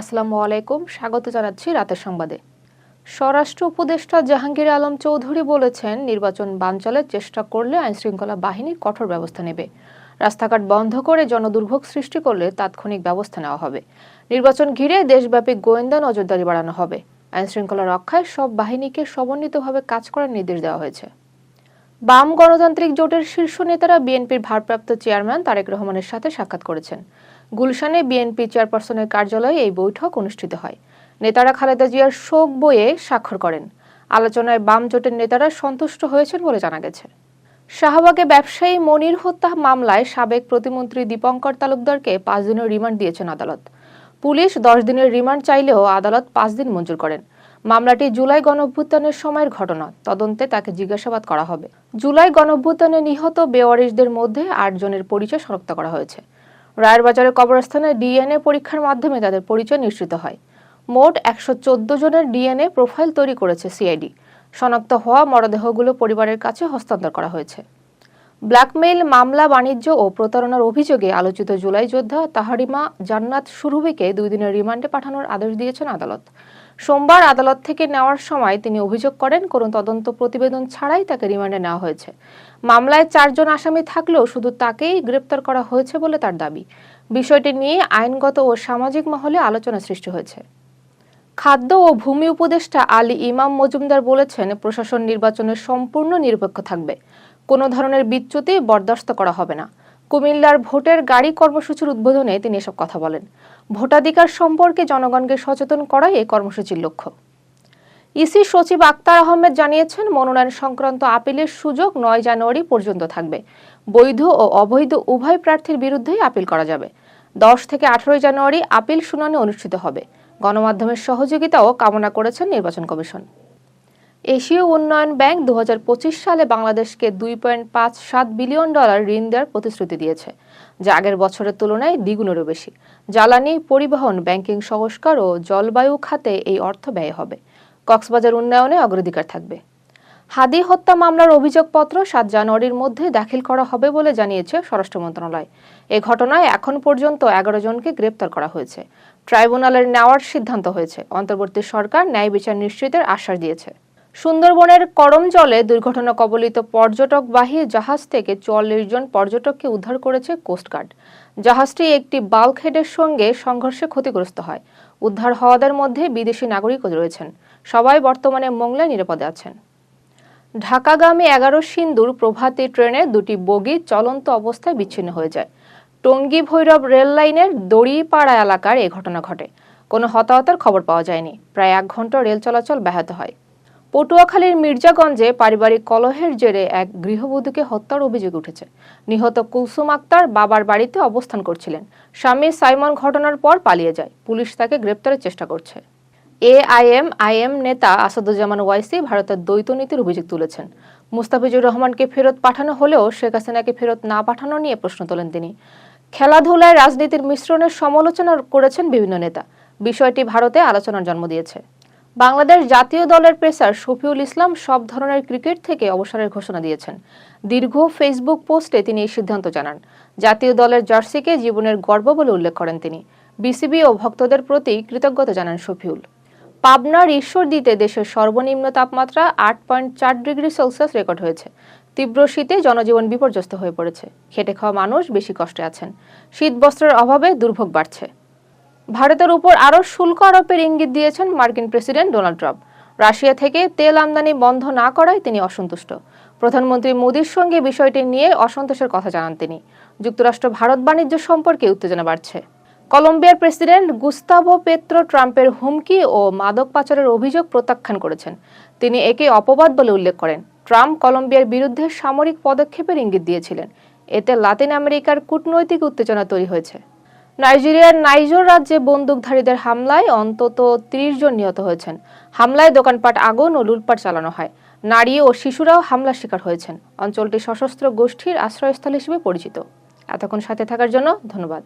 আসসালামু আলাইকুম, স্বাগত জানাচ্ছি রাতের সংবাদে। স্বরাষ্ট্র উপদেষ্টা জাহাঙ্গীর আলম চৌধুরী বলেছেন, নির্বাচন বানচালের চেষ্টা করলে আইনশৃঙ্খলা বাহিনী কঠোর ব্যবস্থা নেবে। রাস্তাঘাট বন্ধ করে জনদুর্ভোগ সৃষ্টি করলে তাৎক্ষণিক ব্যবস্থা নেওয়া হবে। নির্বাচন ঘিরে দেশব্যাপী গোয়েন্দা নজরদারি বাড়ানো হবে। আইনশৃঙ্খলা রক্ষায় সব বাহিনীকে সমন্বিতভাবে কাজ করার নির্দেশ দেওয়া হয়েছে। বাম গণতান্ত্রিক জোটের শীর্ষ নেতারা বিএনপির ভারপ্রাপ্ত চেয়ারম্যান তারেক রহমানের সাথে সাক্ষাৎ করেছেন। গুলশানে বিএনপি চেয়ারপারসনের কার্যালয়ে এই বৈঠক অনুষ্ঠিত হয়। নেতারা খালেদা জিয়ার শোক বইয়ে স্বাক্ষর করেন। আলোচনায় বাম জোটের নেতারা সন্তুষ্ট হয়েছেন বলে জানা গেছে। শাহবাগে ব্যবসায়ী মনির হত্যা মামলায় সাবেক প্রতিমন্ত্রী দীপঙ্কর তালুকদারকে পাঁচ দিনের রিমান্ড দিয়েছেন আদালত। পুলিশ দশ দিনের রিমান্ড চাইলেও আদালত পাঁচ দিন মঞ্জুর করেন। মামলাটি জুলাই গণঅভ্যুত্থানের সময়ের ঘটনা। তদন্তে তাকে জিজ্ঞাসাবাদ করা হবে। জুলাই গণঅভ্যুত্থানে নিহত বেওয়ারিশদের মধ্যে আট জনের পরিচয় শনাক্ত করা হয়েছে। রায়ের বাজারের কবরস্থানে ডিএনএ পরীক্ষার মাধ্যমে তাদের পরিচয় নিশ্চিত হয়। মোট একশো চোদ্দ জনের ডিএনএ প্রোফাইল তৈরি করেছে সিআইডি। শনাক্ত হওয়া মরদেহগুলো পরিবারের কাছে হস্তান্তর করা হয়েছে। ব্ল্যাকমেইল, মামলা, বাণিজ্য ও প্রতারণার অভিযোগে আলোচিত জুলাই যোদ্ধা তাহারিমা জান্নাত সুরুবিকে দুই দিনের রিমান্ডে পাঠানোর আদেশ দিয়েছেন আদালত। সোমবার আদালত থেকে নেওয়ার সময় তিনি অভিযোগ করেন, কোনো তদন্ত প্রতিবেদন ছাড়াই তাকে রিমান্ডে নেওয়া হয়েছে। মামলায় চারজন আসামি থাকলেও শুধু তাকেই গ্রেপ্তার করা হয়েছে বলে তার দাবি। বিষয়টি নিয়ে আইনগত ও সামাজিক মহলে আলোচনা সৃষ্টি হয়েছে। খাদ্য ও ভূমি উপদেষ্টা আলী ইমাম মজুমদার বলেছেন, প্রশাসন নির্বাচনের সম্পূর্ণ নিরপেক্ষ থাকবে। কোনো ধরনের বিচ্যুতি বরদাস্ত করা হবে না। কুমিল্লার ভোটের গাড়ি কর্মসূচির উদ্বোধনে তিনি এসব কথা বলেন। ভোটাধিকার সম্পর্কে জনগণকে সচেতন করাই এই কর্মসূচির লক্ষ্য। ইসি সচিব আক্তার আহমেদ জানিয়েছেন, মনোনয়ন সংক্রান্ত আপিলের সুযোগ নয় জানুয়ারি পর্যন্ত থাকবে। বৈধ ও অবৈধ উভয় প্রার্থীর বিরুদ্ধেই আপিল করা যাবে। দশ থেকে আঠারোই জানুয়ারি আপিল শুনানি অনুষ্ঠিত হবে। গণমাধ্যমের সহযোগিতাও কামনা করেছেন নির্বাচন কমিশন। এশীয় উন্নয়ন ব্যাংক দু হাজার পঁচিশ সালে বাংলাদেশকে দুই পয়েন্ট পাঁচ সাত বিলিয়ন ডলার ঋণ দেওয়ার প্রতিশ্রুতি দিয়েছে, যা আগের বছরের তুলনায় দ্বিগুণেরও বেশি। জ্বালানি, পরিবহন, ব্যাংকিং সংস্কার ও জলবায়ু খাতে এই অর্থ ব্যয় হবে। কক্সবাজার উন্নয়নে অগ্রাধিকার থাকবে। হাদি হত্যা মামলার অভিযোগপত্র সাত জানুয়ারির মধ্যে দাখিল করা হবে বলে জানিয়েছে স্বরাষ্ট্র মন্ত্রণালয়। এ ঘটনায় এখন পর্যন্ত এগারো জনকে গ্রেপ্তার করা হয়েছে। ট্রাইব্যুনালের নেওয়ার সিদ্ধান্ত হয়েছে। অন্তর্বর্তী সরকার ন্যায় বিচার নিশ্চিতের আশ্বাস দিয়েছে। সুন্দরবনের করমজলে দুর্ঘটনা কবলিত পর্যটকবাহী জাহাজ থেকে চল্লিশ জন পর্যটককে উদ্ধার করেছে কোস্টগার্ড জাহাজটি একটি বাল্কহেডের সঙ্গে সংঘর্ষে ক্ষতিগ্রস্ত হয়। উদ্ধার হওয়াদের মধ্যে বিদেশি নাগরিকও রয়েছেন। সবাই বর্তমানে মোংলায় নিরাপদে আছেন। ঢাকাগামী এগারো সিন্দুর প্রভাতী ট্রেনে দুটি বগি চলন্ত অবস্থায় বিচ্ছিন্ন হয়ে যায়। টঙ্গী ভৈরব রেল লাইনের দড়িপাড়া এলাকার এ ঘটনা ঘটে। কোনো হতাহতের খবর পাওয়া যায়নি। প্রায় এক ঘণ্টা রেল চলাচল ব্যাহত হয়। পটুয়াখালীর মির্জাগঞ্জে পারিবারিক কলহের জেরে এক গৃহবধূকে হত্যার অভিযোগ উঠেছে। নিহত কুলসুম আক্তার বাবার বাড়িতে অবস্থান করছিলেন। স্বামী সাইমন ঘটনার পর পালিয়ে যায়। পুলিশ তাকে গ্রেপ্তারের চেষ্টা করছে। এআইএম, আইএম নেতা আসাদুজ্জামান ওয়াইসি ভারতের দ্বৈত নীতির অভিযোগ তুলেছেন। মুস্তাফিজুর রহমানকে ফেরত পাঠানো হলেও শেখ হাসিনাকে ফেরত না পাঠানো নিয়ে প্রশ্ন তোলেন তিনি। খেলাধুলায় রাজনীতির মিশ্রণের সমালোচনা করেছেন বিভিন্ন নেতা। বিষয়টি ভারতে আলোচনার জন্ম দিয়েছে। বাংলাদেশ জাতীয় দলের পেসার শফিউল ইসলাম সব ধরনের ক্রিকেট থেকে অবসরের ঘোষণা দিয়েছেন। দীর্ঘ ফেসবুক পোস্টে তিনি এই সিদ্ধান্ত জানান। জাতীয় দলের জার্সিকে জীবনের গর্ব বলে উল্লেখ করেন তিনি। বিসিবি ও ভক্তদের প্রতি কৃতজ্ঞতা জানান শফিউল। পাবনার ঈশ্বরদীতে দেশের সর্বনিম্ন তাপমাত্রা আট পয়েন্ট চার ডিগ্রি সেলসিয়াস রেকর্ড হয়েছে। তীব্র শীতে জনজীবন বিপর্যস্ত হয়ে পড়েছে। খেটে খাওয়া মানুষ বেশি কষ্টে আছেন। শীত বস্ত্রের অভাবে দুর্ভোগ বাড়ছে। ভারতের উপর আরও শুল্ক আরোপের ইঙ্গিত দিয়েছেন মার্কিন প্রেসিডেন্ট ডোনাল্ড ট্রাম্প। রাশিয়া থেকে তেল আমদানি বন্ধ না করায় তিনি অসন্তুষ্ট। প্রধানমন্ত্রী মোদীর সঙ্গে বিষয়টি নিয়ে অসন্তোষের কথা জানান তিনি। যুক্তরাষ্ট্র ভারত বাণিজ্য সম্পর্কে উত্তেজনা বাড়ছে। কলম্বিয়ার প্রেসিডেন্ট গুস্তাভো পেত্রো ট্রাম্পের হুমকি ও মাদক পাচারের অভিযোগ প্রত্যাখ্যান করেছেন। তিনি একে অপবাদ বলে উল্লেখ করেন। ট্রাম্প কলম্বিয়ার বিরুদ্ধে সামরিক পদক্ষেপের ইঙ্গিত দিয়েছিলেন। এতে লাতিন আমেরিকার কূটনৈতিক উত্তেজনা তৈরি হয়েছে। নাইজেরিয়ার নাইজর রাজ্যে বন্দুকধারীদের হামলায় অন্তত ত্রিশ জন নিহত হয়েছেন। হামলায় দোকানপাট আগুন ও লুটপাট চালানো হয়। নারী ও শিশুরাও হামলার শিকার হয়েছেন। অঞ্চলটি সশস্ত্র গোষ্ঠীর আশ্রয়স্থল হিসেবে পরিচিত। এতক্ষণ সাথে থাকার জন্য ধন্যবাদ।